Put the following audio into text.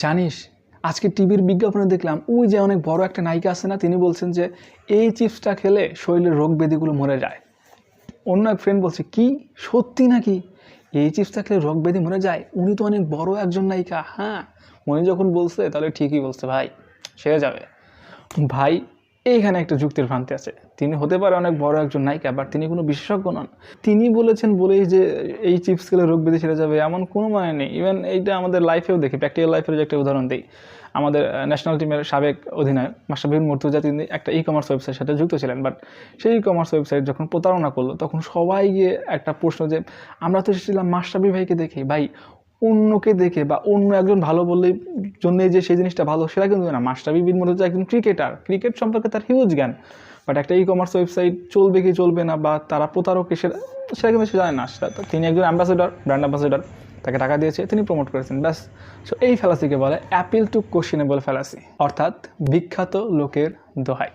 জানিস? আজকে টিভির বিজ্ঞাপনে দেখলাম, ওই যে অনেক বড় একটা নায়িকা আছে না, তিনি বলছেন যে, এই চিপসটা খেলে শরীরের রোগ ব্যাধিগুলো মরে যায়। অন্য এক ফ্রেন্ড বলছে, কি? সত্যি নাকি? এই চিপসটা খেলে রোগ ব্যাধি মরে যায়? উনি তো অনেক বড় একজন নায়িকা। হ্যাঁ উনি যখন বলছে, তাহলে ঠিকই বলছে, ভাই, সেরে যাবে। ভাই এইখানে একটা যুক্তির ভ্রান্তি আছে। তিনি হতে পারে অনেক বড় একজন নায়িকা বাট তিনি কোনো বিশেষজ্ঞ নন। তিনি বলেছেন, বলেই যে এই চিপস খেলে রোগ ব্যাধি সেরে যাবে, এমন কোনো মানে নেই। ইভেন এইটা আমাদের লাইফেও দেখি প্র্যাকটিক্যাল লাইফের যে একটা উদাহরণ দিই। আমাদের ন্যাশনাল টিমের সাবেক অধিনায়ক মাস্টারবিন মুর্তুজা তিনি একটা ই কমার্স ওয়েবসাইটের সাথে যুক্ত ছিলেন। বাট সেই ই কমার্স ওয়েবসাইট যখন প্রতারণা করল, তখন সবাই গিয়ে একটা প্রশ্ন যে, আমরা তো এসেছিলাম মাস্টারবি ভাইকে দেখে। ভাই অন্যকে দেখে বা অন্য একজন ভালো বললেই জন্যই যে সেই জিনিসটা ভালো, সেটা কিন্তু না। মাস্টারবি বিন মূলত একজন ক্রিকেটার ক্রিকেট সম্পর্কে তার হিউজ জ্ঞান। বাট একটা ই কমার্স ওয়েবসাইট চলবে কি চলবে না বা তারা প্রতারক সেটা সেটা কিন্তু সে জানে না। তিনি একজন অ্যাম্বাসেডর ব্র্যান্ড অ্যাম্বাসেডর তাকে টাকা দিয়েছে, তিনি প্রমোট করেছেন, ব্যাস। সো এই ফ্যালাসিকে বলে অ্যাপিল টু কোশ্চেনেবল ফ্যালাসি অর্থাৎ বিখ্যাত লোকের দোহাই।